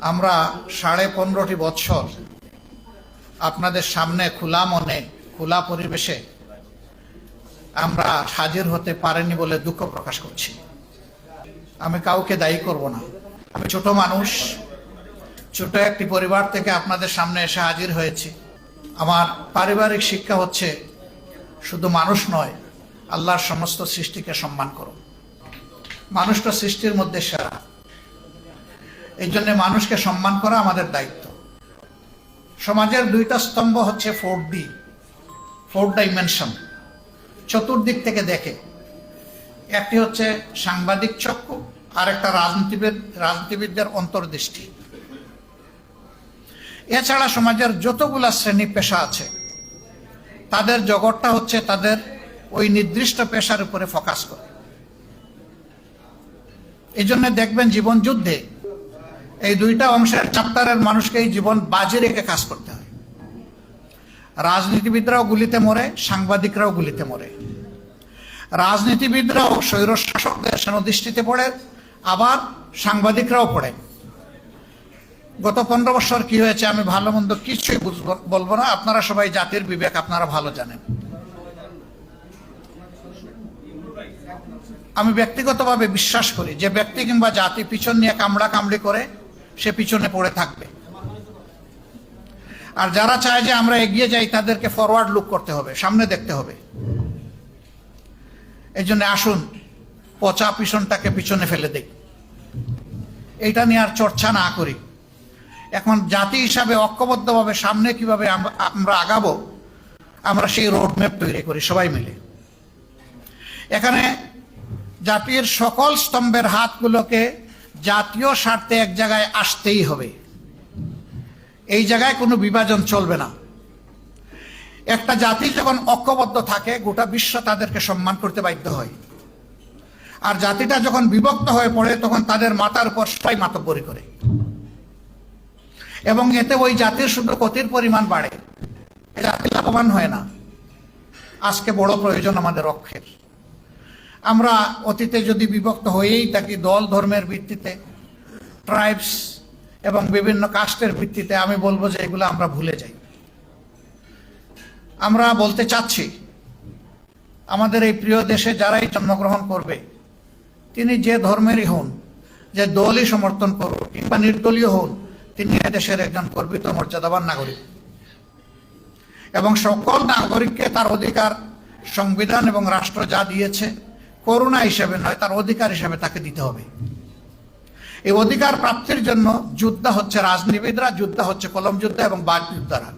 আমরা সাড়ে পনেরোটি বৎসর আপনাদের সামনে খোলা মনে, খোলা পরিবেশে আমরা হাজির হতে পারেনি বলে দুঃখ প্রকাশ করছি। আমি কাউকে দায়ী করব না। আমি ছোট মানুষ, ছোট একটি পরিবার থেকে আপনাদের সামনে এসে হাজির হয়েছি। আমার পারিবারিক শিক্ষা হচ্ছে শুধু মানুষ নয়, আল্লাহর সমস্ত সৃষ্টিকে সম্মান করো। মানুষটা সৃষ্টির মধ্যে সেরা। এই জন্য মানুষকে সম্মান করা আমাদের দায়িত্ব। সমাজের দুইটা স্তম্ভ হচ্ছে ফোর ডি, ফোর ডাইমেনশন। চতুর্দিক থেকে দেখে। একটি হচ্ছে সাংবাদিক চক্ষু আর একটা রাজনীতিবিদ, রাজনীতিবিদদের অন্তর্দৃষ্টি। এছাড়া সমাজের যতগুলা শ্রেণি পেশা আছে, তাদের জগৎটা হচ্ছে তাদের ওই নির্দিষ্ট পেশার উপরে ফোকাস করে। এই জন্য দেখবেন জীবন যুদ্ধে এই দুইটা অংশের চ্যাপ্টারের মানুষকে এই জীবন বাজি রেখে কাজ করতে হয়। রাজনীতিবিদরাও গুলিতে মরে, সাংবাদিকরাও গুলিতে মরে। রাজনীতিবিদরাও স্বৈর শাসকদের সেনদৃষ্টিতে পড়ে, আবার সাংবাদিকরাও পড়ে। গত পনেরো বছর কি হয়েছে, আমি ভালো মন্দ কিছুই বলব না। আপনারা সবাই জাতির বিবেক, আপনারা ভালো জানেন। আমি ব্যক্তিগতভাবে বিশ্বাস করি, যে ব্যক্তি কিংবা জাতি পিছন নিয়ে কামড়া কামড়ি করে সে পিছনে পড়ে থাকবে। আর যারা চায় যে আমরা এগিয়ে যাই, তাদেরকে ফরওয়ার্ড লুক করতে হবে, সামনে দেখতে হবে। এই জন্য আসুন, পচা পিছনটাকে পিছনে ফেলে দেই। এইটা নিয়ে আর চর্চা না করি। এখন জাতি হিসাবে ঐক্যবদ্ধভাবে সামনে কীভাবে আমরা আগাবো, আমরা সেই রোডম্যাপ তৈরি করি, সবাই মিলে। এখানে জাতির সকল স্তম্ভের হাতগুলোকে জাতীয় স্বার্থে এক জায়গায় আসতেই হবে। এই জায়গায় কোনো বিভাজন চলবে না। একটা জাতি যখন ঐক্যবদ্ধ থাকে, গোটা বিশ্ব তাদেরকে সম্মান করতে বাধ্য হয়। আর জাতিটা যখন বিভক্ত হয়ে পড়ে, তখন তাদের মাথার উপর সবাই মাতব্বরি করে। এবং এতে ওই জাতির শুধু ক্ষতির পরিমাণ বাড়ে। জাতি লাভবান হয় না। আজকে বড় প্রয়োজন আমাদের অক্ষের আমরা অতীতে যদি বিভক্ত হয়েই থাকি দল ধর্মের ভিত্তিতে ট্রাইবস এবং বিভিন্ন কাস্টের ভিত্তিতে, আমি বলব যে এগুলো আমরা ভুলে যাই। আমরা বলতে চাচ্ছি, আমাদের এই প্রিয় দেশে যারাই জন্মগ্রহণ করবে, তিনি যে ধর্মেরই হন, যে দলই সমর্থন করুন কিংবা নির্দলীয় হন, তিনি দেশের একজন গর্বিত, মর্যাদাবান নাগরিক। এবং সকল নাগরিককে তার অধিকার, সংবিধান এবং রাষ্ট্র যা দিয়েছে করুণা হিসাবে নয়, তার অধিকার হিসাবে তাকে দিতে হবে। এই অধিকার প্রাপ্তির জন্য যুদ্ধ হচ্ছে রাজনীতিবিদরা, যুদ্ধ হচ্ছে কলম যুদ্ধ এবং বাক যুদ্ধরা।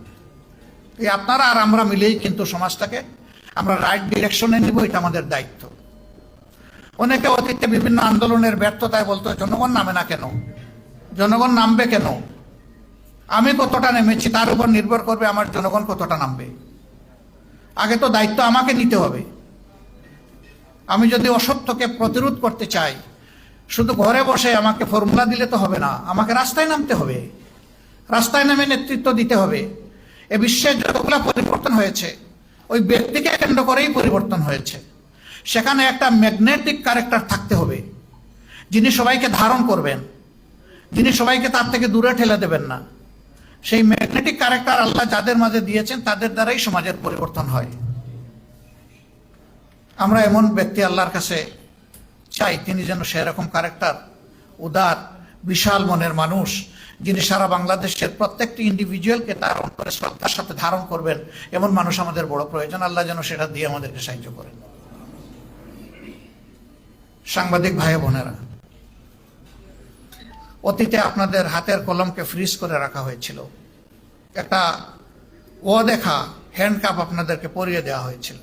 এই আপনারা আর আমরা মিলেই কিন্তু সমাজটাকে, আমরা রাইট ডিরেকশনে নিব, এটা আমাদের দায়িত্ব। অনেকে অতীতে বিভিন্ন আন্দোলনের ব্যর্থতায় বলতো, জনগণ নামে না কেন? জনগণ নামবে কেন? আমি কতটা নেমেছি, তার উপর নির্ভর করবে আমার জনগণ কতটা নামবে? আগে তো দায়িত্ব আমাকে নিতে হবে। আমি যদি অসত্যকে প্রতিরোধ করতে চাই, শুধু ঘরে বসে আমাকে ফর্মুলা দিলে তো হবে না, আমাকে রাস্তায় নামতে হবে। রাস্তায় নামে নেতৃত্ব দিতে হবে। এ বিশ্বের যতগুলো পরিবর্তন হয়েছে, ওই ব্যক্তিকে কেন্দ্র করেই পরিবর্তন হয়েছে। সেখানে একটা ম্যাগনেটিক ক্যারেক্টার থাকতে হবে, যিনি সবাইকে ধারণ করবেন, যিনি সবাইকে তার থেকে দূরে ঠেলে দেবেন না। সেই ম্যাগনেটিক ক্যারেক্টার আল্লাহ যাদের মাঝে দিয়েছেন, তাদের দ্বারাই সমাজের পরিবর্তন হয়। আমরা এমন ব্যক্তি আল্লাহর কাছে চাই, তিনি যেন সেরকম ক্যারেক্টার উদার, বিশাল মনের মানুষ, যিনি সারা বাংলাদেশের প্রত্যেকটি ইন্ডিভিজুয়ালকে তার অন্তরে শ্রদ্ধার সাথে ধারণ করবেন, এমন মানুষ আমাদের বড় প্রয়োজন। আল্লাহ যেন সেটা দিয়ে আমাদেরকে সাহায্য করেন। সাংবাদিক ভাই বোনেরা, অতীতে আপনাদের হাতের কলমকে ফ্রিজ করে রাখা হয়েছিল। একটা ও দেখা হ্যান্ডকাপ আপনাদেরকে পরিয়ে দেওয়া হয়েছিল।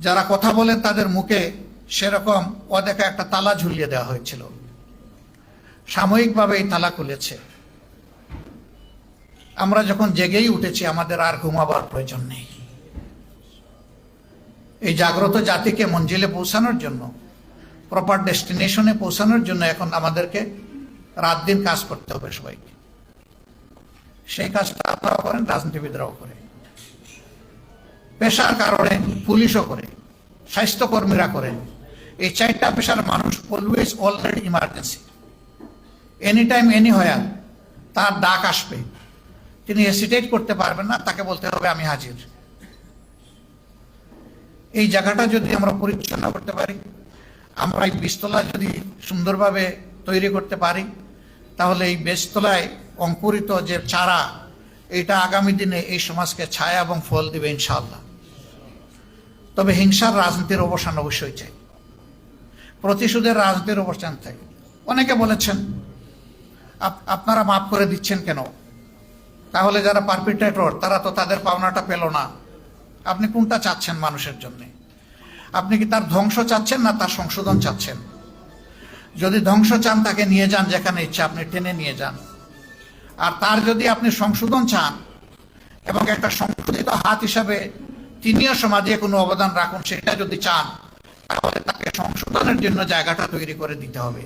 যারা কথা বলেন, তাদের মুখে সেরকম ও দেখা একটা তালা ঝুলিয়ে দেওয়া হয়েছিল। সাময়িকভাবে এই তালা খুলেছে। আমরা যখন জেগেই উঠেছি, আমাদের আর ঘুমাবার প্রয়োজন নেই। এই জাগ্রত জাতিকে মঞ্জিলে পৌঁছানোর জন্য প্রপার ডেস্টিনেশনে পৌঁছানোর জন্য এখন আমাদেরকে রাত দিন কাজ করতে হবে সবাইকে। সেই কাজটা আপনারাও করেন, রাজনীতিবিদরাও করে পেশার কারণে পুলিশও করে, স্বাস্থ্যকর্মীরা করেন এই চারটা পেশার মানুষ always already emergency any time any where তার ডাক আসবে। তিনি হেসিটেট করতে পারবেন না, তাকে বলতে হবে, আমি হাজির। এই জায়গাটা যদি আমরা পরিচ্ছন্ন করতে পারি, আমরা এই বীজতলা যদি সুন্দরভাবে তৈরি করতে পারি, তাহলে এই বীজতলায় অঙ্কুরিত যে চারা, এটা আগামী দিনে এই সমাজকে ছায়া এবং ফল দিবে ইনশাআল্লাহ। তবে হিংসার রাজনীতির অবসান অবশ্যই চাই। প্রতিশোধের রাজনীতির অবসান চাই। অনেকে বলেছেন আপনারা মাফ করে দিচ্ছেন কেন? তাহলে যারা পারপিটেটর তারা তো তাদের পাওনাটা পেল না। আপনি কোনটা চাচ্ছেন মানুষের জন্য? আপনি কি তার ধ্বংস চাচ্ছেন না তার সংশোধন চাচ্ছেন? যদি ধ্বংস চান, তাকে নিয়ে যান যেখানে ইচ্ছা, আপনি টেনে নিয়ে যান। আর তার যদি আপনি সংশোধন চান এবং একটা সংশোধিত হাত হিসাবে তিনিও সমাজে কোনো অবদান রাখুন, সেটা যদি চান, তাহলে তাকে সংশোধনের জন্য জায়গাটা তৈরি করে দিতে হবে।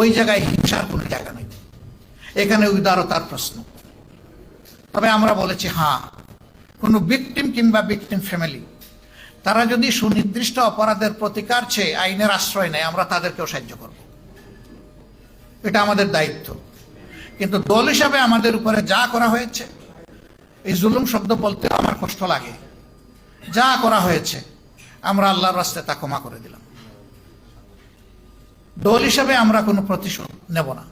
ওই জায়গায় হিংসার কোনো জায়গা নেই। এখানে উদারতার প্রশ্ন। তবে আমরা বলেছি হ্যাঁ কোনো ভিকটিম কিংবা ভিকটিম ফ্যামিলি তারা যদি সুনির্দিষ্ট অপরাধের প্রতিকার চেয়ে আইনের আশ্রয় নেয়, আমরা তাদেরকেও সাহায্য করব। এটা আমাদের দায়িত্ব। কিন্তু দল হিসাবে আমাদের উপরে যা করা হয়েছে, এই জুলুম শব্দ বলতে আমার কষ্ট লাগে। যা করা হয়েছে, আমরা আল্লাহর রাস্তায় তা ক্ষমা করে দিলাম। দল হিসাবে আমরা কোনো প্রতিশোধ নেব না।